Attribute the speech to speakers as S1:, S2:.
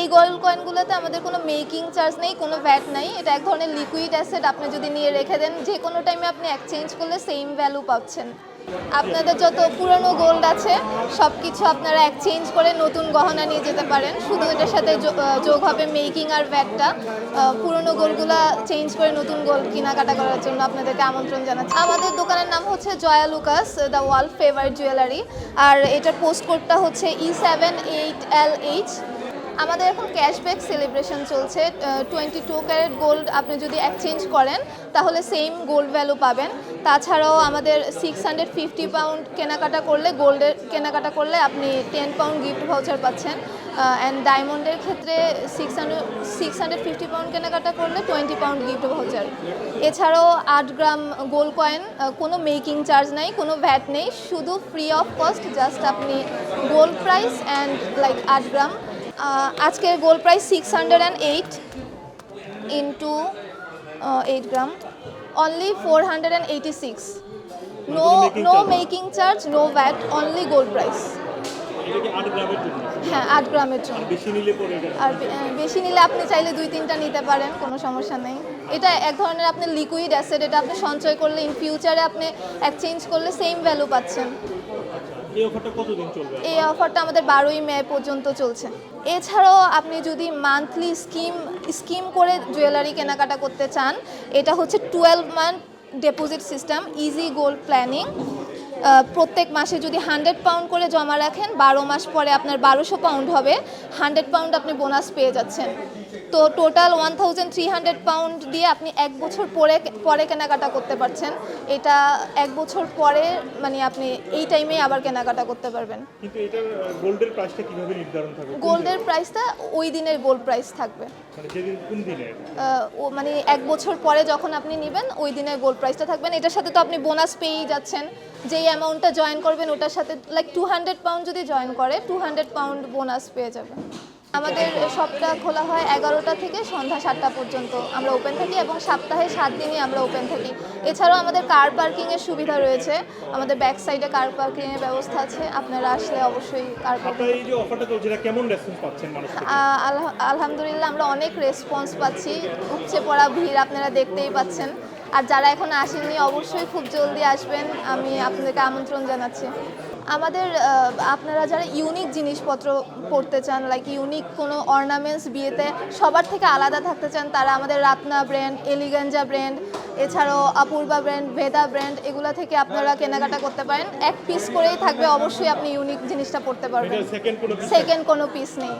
S1: এই গোল্ড কয়েনগুলোতে আমাদের কোনো মেকিং চার্জ নেই, কোনো ভ্যাট নাই। এটা এক ধরনের লিকুইড অ্যাসেট আপনি যদি নিয়ে রেখে দেন, যে কোনো টাইমে আপনি এক্সচেঞ্জ করলে সেম ভ্যালু পাচ্ছেন। আপনাদের যত পুরনো গোল্ড আছে সব কিছু আপনারা এক্সচেঞ্জ করে নতুন গহনা নিয়ে যেতে পারেন। শুধু এটার সাথে যোগ হবে মেকিং আর ভ্যাটটা পুরনো গোল্ডগুলা চেঞ্জ করে নতুন গোল্ড কেনাকাটা করার জন্য আপনাদেরকে আমন্ত্রণ জানাচ্ছি। আমাদের দোকানের নাম হচ্ছে Joyalukkas the world favourite jewellery আর এটার পোস্ট কোডটা হচ্ছে E seven eight L H আমাদের এখন ক্যাশব্যাক সেলিব্রেশন চলছে টোয়েন্টি টু ক্যারেট গোল্ড আপনি যদি এক্সচেঞ্জ করেন, তাহলে সেম গোল্ড ভ্যালু পাবেন। তাছাড়াও আমাদের সিক্স হান্ড্রেড ফিফটি পাউন্ড কেনাকাটা করলে গোল্ডের কেনাকাটা করলে আপনি টেন পাউন্ড গিফট ভাউচার পাচ্ছেন। অ্যান্ড ডায়মন্ডের ক্ষেত্রে six hundred six hundred fifty pound কেনাকাটা করলে টোয়েন্টি পাউন্ড গিফট ভাউচার এছাড়াও আট গ্রাম গোল্ড কয়েন কোনো মেকিং চার্জ নেই, কোনো ভ্যাট নেই, শুধু ফ্রি অফ কস্ট জাস্ট আপনি গোল্ড প্রাইস অ্যান্ড লাইক আট গ্রাম আজকের gold price six hundred and eight into eight gram only four hundred and eighty six no? No making charge no VAT only gold price হ্যাঁ আট গ্রামের জন্য। আর বেশি নিলে আপনি চাইলে দুই তিনটা নিতে পারেন কোনো সমস্যা নেই। এটা এক ধরনের আপনি লিকুইড অ্যাসেট এটা আপনি সঞ্চয় করলে ইন ফিউচারে আপনি এক্সচেঞ্জ করলে সেম ভ্যালু পাচ্ছেন।
S2: এই অফারটা
S1: আমাদের বারোই মে পর্যন্ত চলছে। এছাড়াও আপনি যদি মান্থলি স্কিম স্কিম করে জুয়েলারি কেনাকাটা করতে চান, এটা হচ্ছে twelve month deposit system easy gold planning প্রত্যেক মাসে যদি হান্ড্রেড পাউন্ড করে জমা রাখেন বারো মাস পরে আপনার বারোশো পাউন্ড হবে। হান্ড্রেড পাউন্ড আপনি বোনাস পেয়ে যাচ্ছেন। তো total one thousand three hundred pound দিয়ে আপনি এক বছর পরে পরে কেনাকাটা করতে পারছেন। এটা এক বছর পরে মানে আপনি এই টাইমেই আবার কেনাকাটা করতে পারবেন।
S2: কিন্তু গোল্ডের প্রাইসটা কীভাবে নির্ধারণ থাকবে?
S1: গোল্ডের প্রাইসটা ওই দিনের গোল্ড প্রাইস থাকবে।
S2: মানে যেদিন কোন দিনে?
S1: ও মানে এক বছর পরে যখন আপনি নেবেন ওই দিনের গোল্ড প্রাইসটা থাকবেন এটার সাথে তো আপনি বোনাস পেয়েই যাচ্ছেন। যেই অ্যামাউন্টটা জয়েন করবেন ওটার সাথে লাইক টু হান্ড্রেড পাউন্ড যদি জয়েন করে টু হান্ড্রেড পাউন্ড বোনাস পেয়ে যাবেন। আমাদের শপটা খোলা হয় এগারোটা থেকে সন্ধ্যা সাতটা পর্যন্ত। আমরা ওপেন থাকি এবং সপ্তাহে সাত দিনই আমরা ওপেন থাকি। এছাড়াও আমাদের কার পার্কিংয়ের সুবিধা রয়েছে। আমাদের ব্যাক সাইডে কার পার্কিংয়ের ব্যবস্থা আছে। আপনারা আসলে অবশ্যই কার পার্কিং আলহামদুলিল্লাহ আমরা অনেক রেসপন্স পাচ্ছি। উপচে পড়া ভিড় আপনারা দেখতেই পাচ্ছেন। আর যারা এখন আসেননি অবশ্যই খুব জলদি আসবেন। আমি আপনাদেরকে আমন্ত্রণ জানাচ্ছি। আমাদের আপনারা যারা ইউনিক জিনিসপত্র পড়তে চান লাইক ইউনিক কোনো অর্নামেন্টস বিয়েতে সবার থেকে আলাদা থাকতে চান তারা আমাদের রাতনা ব্র্যান্ড এলিগেঞ্জা ব্র্যান্ড এছাড়াও অপূর্বা ব্র্যান্ড ভেদা ব্র্যান্ড এগুলো থেকে আপনারা কেনাকাটা করতে পারেন। এক পিস করেই থাকবে অবশ্যই আপনি ইউনিক জিনিসটা পড়তে পারবেন। সেকেন্ড কোনো পিস নেই।